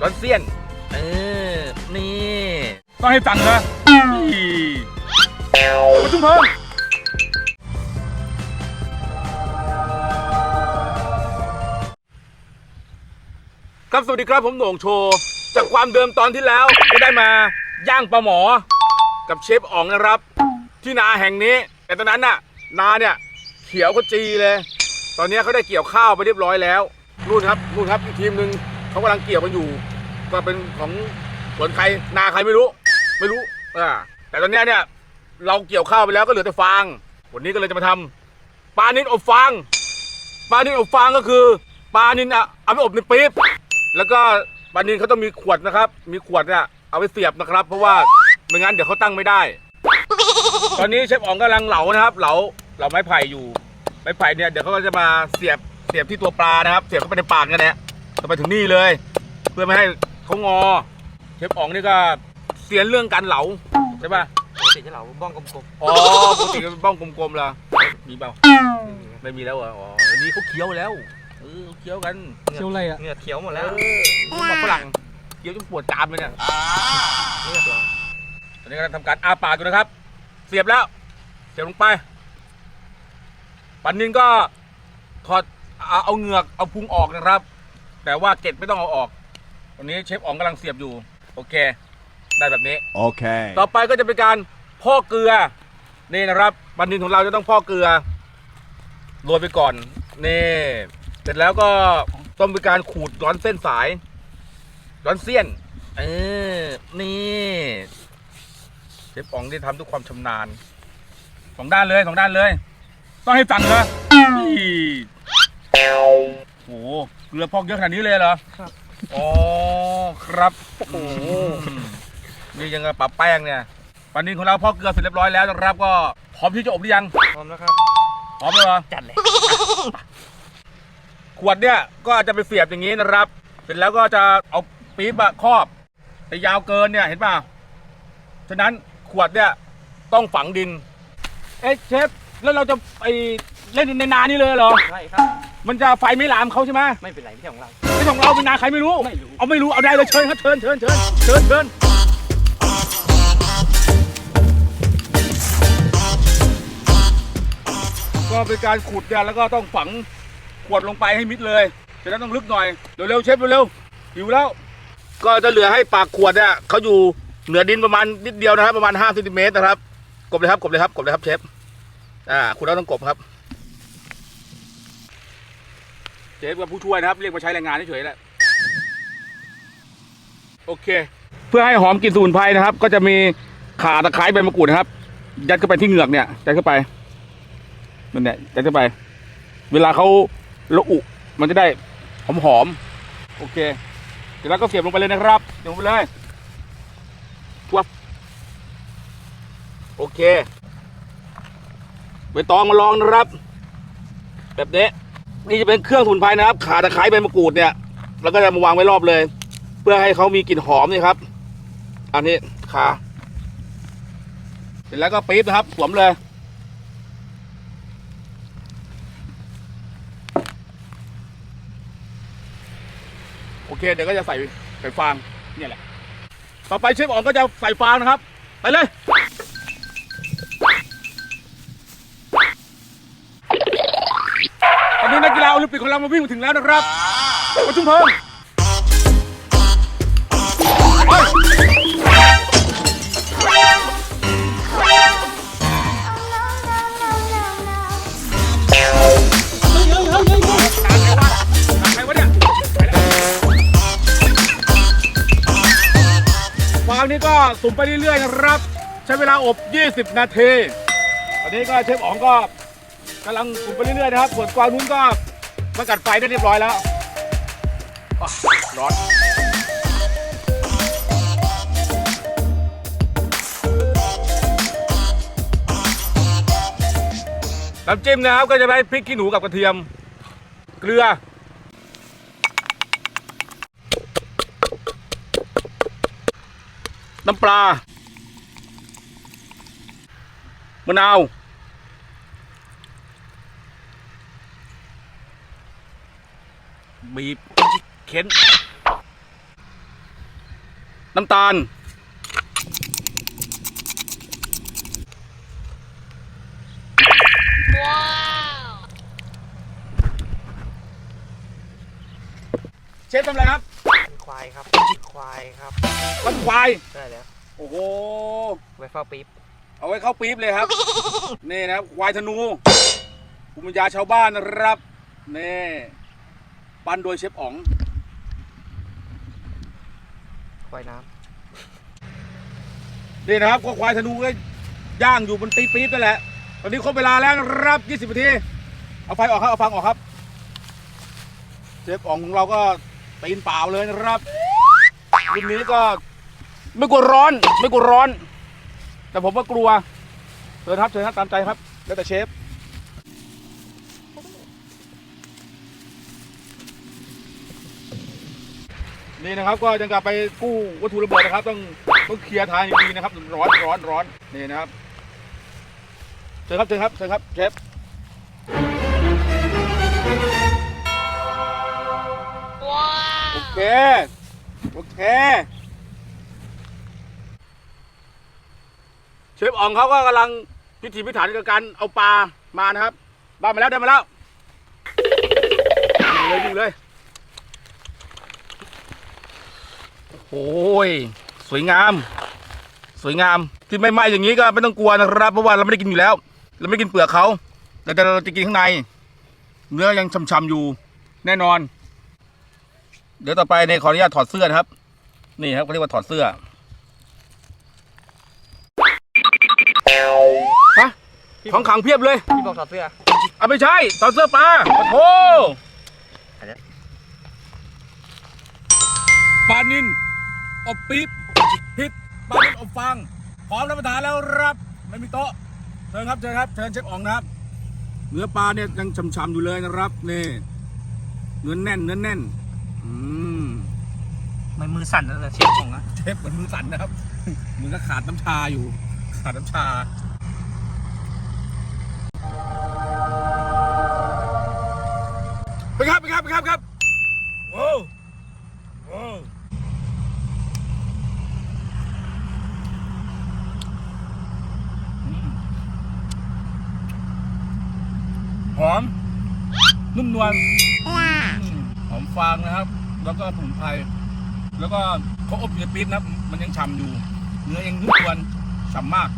ร้อนเซียน เออ นี่ ต้องให้สั่งนะประชุมเพลิงครับสวัสดีครับผมโหน่งโชว์จากความเดิมตอนที่แล้วก็ได้มาย่างปลาหมอ กับเชฟอ๋องนะครับ ที่นาแห่งนี้ แต่ตอนนั้นน่ะ นาเนี่ย เขียวก็จีเลย ตอนนี้เขาได้เกี่ยวข้าวไปเรียบร้อยแล้วนู่นครับนู่นครับอีกทีมหนึ่ง เขากำลังเกี่ยวกันอยู่ ก็เป็นของสวนใครนาใครไม่รู้ ไม่รู้อ่าแต่ตอนนี้เนี่ยเราเกี่ยวข้าวไปแล้วก็เหลือแต่ฟาง วันนี้ก็เลยจะมาทำปลานิลอบฟางปลานิลอบฟางก็คือปลานิลอะเอาไปอบในปี๊บแล้วก็ปลานินเขาต้องมีขวดนะครับ มีขวดเนี่ยเอาไปเสียบนะครับ เพราะว่าไม่งั้นเดี๋ยวเขาตั้งไม่ได้ ตอนนี้เชฟอ๋องกำลังเหลานะครับ เหลาเหลาไม้ไผ่อยู่ไม้ไผ่เนี่ยเดี๋ยวเขาก็จะมาเสียบเสียบที่ตัวปลานะครับ เสียบเข้าไปในปากกันเนี่ย เข้าไปถึงนี่เลย เพื่อไม่ให้เขางอ เชฟอ๋องนี่ก็เสียนเรื่องการเหลาใช่ปะปกติจะเหลาบ้องกลมอ๋อปกติเป็นบ้องกลมๆเหรอมีเปล่าไม่มีแล้วเหรออ๋อเดี๋ยวนี้เขาเคี้ยวแล้วเออเขาเคี้ยวกันเชียวอะไรอะๆเหงือกเขียวหมดเอแล้วอหมาฝรั่งเคี้ยวจนปวดจามเลยเนี่ยเหงือกเหรอตอนนี้กำลังทำการอาปากอยู่นะครับ เสียบแล้ว เสียบลงไป ปันนินก็ถอดเอาเอาเหงือกเอาพุงออกนะครับ แต่ว่าเกล็ดไม่ต้องเอาออกตอนนี้เชฟอ๋องกำลังเสียบอยู่ โอเค ได้แบบนี้ Okay. ต่อไปก็จะเป็นการพ่อกเกลือ นี่นะครับปันนินของเราจะต้องพ่อกเกลือโรยไปก่อน นี่ เสร็จแล้วก็ต้องมีการขูดร้อนเส้นสายร้อนเสี้ยน เออ นี่เชฟป๋องที่ทำด้วยความชำนาญสองด้านเลยสองด้านเลย ต้องให้สั่งนะ โอ้โหเกลือพอกเยอะขนาดนี้เลยเหรอครับ อ๋อครับโอ้โหนี่ยังกับปรับแป้งเนี่ยปันนินของเราพอกเกลือเสร็จเรียบร้อยแล้วนะครับ ก็พร้อมที่จะอบหรือยังพร้อมแล้วครับพร้อมแล้วเหรอจัดเลยขวดเนี่ยก็จะไปเสียบอย่างนี้นะครับ เสร็จแล้วก็จะเอาปี๊บอะครอบ แต่ยาวเกินเนี่ยเห็นป่ะฉะนั้นขวดเนี่ยต้องฝังดิน เอ๊ะเชฟแล้วเราจะไปเล่นในนานี่เลยเหรอ ใช่ครับ มันจะไฟไม่ลามเขาใช่ไหมไม่เป็นไรไม่ใช่ของเรา ไม่ของเราเป็นนาใครไม่รู้ ไม่รู้ เอาไม่รู้เอาได้เลยเชิญครับเชิญเชิญเชิญเชิญเชิญก็เป็นการขุดเนี่ยแล้วก็ต้องฝังขวดลงไปให้มิดเลยฉะนั้นต้องลึกหน่อยเร็วๆเชฟเร็วๆหิวแล้ว ก็จะเหลือให้ปากขวดเนี่ยเขาอยู่เหนือดินประมาณนิดเดียวนะครับ ประมาณ5เซนติเมตรนะครับ กบเลยครับกบเลยครับกบเลยครับเชฟอ่าคุณเราต้องกบครับ เชฟกับผู้ช่วยนะครับ เรียกมาใช้แรงงานเฉยๆแหละโอเค เพื่อให้หอมกลิ่นสมุนไพรนะครับ ก็จะมีข่าตะไคร้ใบมะกรูดนะครับ ยัดเข้าไปที่เหงือกเนี่ยยัดเข้าไปนั่นเนี่ยยัดเข้าไป เวลาเขาละอุมันจะได้หอมหอมๆโอเคเสร็จแล้วก็เสียบลงไปเลยนะครับเสียบลงไปเลยวับโอเคใบตองมาลองนะครับ แบบนี้ นี่จะเป็นเครื่องสมุนไพรนะครับ ขาตะไคร้ใบมะกรูดเนี่ยแล้วก็จะมาวางไว้รอบเลย เพื่อให้เขามีกลิ่นหอมนี่ครับ อันนี้ขาเสร็จแล้วก็ปี๊บนะครับสวมเลยโอเคเดี๋ยวก็จะใส่ใส่ฟางเนี่ยแหละ ต่อไปเชฟอ๋องก็จะใส่ฟางนะครับ ไปเลย กีฬาโอลิมปิกของเรามาวิ่งมาถึงแล้วนะครับประชุมเพลิงไปใครวะเนี่ยไปแล้วฟางนี้ก็สุ่มไปเรื่อยๆนะครับ ใช้เวลาอบ 20 นาที ตอนนี้ก็เชฟอ๋องก็ กำลังสุ่มไปเรื่อยๆนะครับส่วนกวางนู้นก็มากัดไฟได้เรียบร้อยแล้วอะร้อนน้ำจิ้มนะครับก็จะได้พริกขี้หนูกับกระเทียม เกลือ น้ำปลามะนาว บีบเข็น น้ำตาลเชฟทำอะไรครับเป็นควายครับ ควายครับมันควาย ได้แล้วโอ้โห ไว้เฝ้าปี๊บเอาไว้เข้าปี๊บเลยครับ นี่นะครับควายธนูภูมิปัญญาชาวบ้านนะครับ นี่ ปั้นโดยเชฟอ๋องควายน้นี่นะครับก็ควายธนูก็ย่างอยู่บนตีปี๊บนั่นแหละ ตอนนี้ครบเวลาแล้วนะครับ 20นาที เอาไฟออกครับ เอาฟังออกครับ เชฟอ๋องของเราก็ตีนเปล่าเลยนะครับรุ่นนี้ก็ไม่กลัวร้อน ไม่กลัวร้อน แต่ผมก็กลัวเชิญครับเชิญครับตามใจครับ แล้วแต่เชฟ นี่นะครับก็ยังกลับไปกู้วัตถุระเบิดนะครับ ต้องต้องเคลียร์ทางให้ดีนะครับ ร้อนร้อนร้อนนี่นะครับเชิญครับเชิญครับเชิญครับเชฟโอเคโอเคเชฟอ๋องเขาก็กำลังพิถีพิถันกับการเอาปลามานะครับได้มาแล้วได้มาแล้วยิงเลยยิงเลย โอ้ย สวยงาม สวยงาม ที่ไม่ไหม้อย่างนี้ก็ไม่ต้องกลัวนะครับ เพราะว่าเราไม่ได้กินอยู่แล้ว เราไม่ได้กินเปลือกเขา แต่เราจะกินข้างใน เนื้อยังช่ำๆอยู่ แน่นอน เดี๋ยวต่อไปในขออนุญาตถอดเสื้อนะครับ นี่ครับเขาเรียกว่าถอดเสื้อฮะของขังเพียบเลยำพี่บอกถอดเสื้อเอาไม่ใช่ถอดเสื้อปลาปะโถอะไรปลานิน อบปี๊บพริกปลานินอบฟางพร้อมรับประทานแล้วครับ ไม่มีโต๊ะเชิญครับเชิญครับเชิญเชฟอ๋องนะครับ เนื้อปลาเนี่ยยังฉ่ำๆอยู่เลยนะครับนี่เนื้อแน่นเนื้อแน่นอืมมันมือสั่นแล้วเชฟของนะเชฟเหมือนมือสั่นนะครับเหมือนก็ขาดน้ำชาอยู่ ขาดน้ำชาไปครับไปครับไปครับครับโอ้โอ้อืม หอม นุ่มนวลอืมหอมฟางนะครับ แล้วก็สมุนไพรแล้วก็เขาอบอยู่ในปี๊บนะครับมันยังฉ่ำอยู่ เนื้อยังนุ่มนวลฉ่ำมาก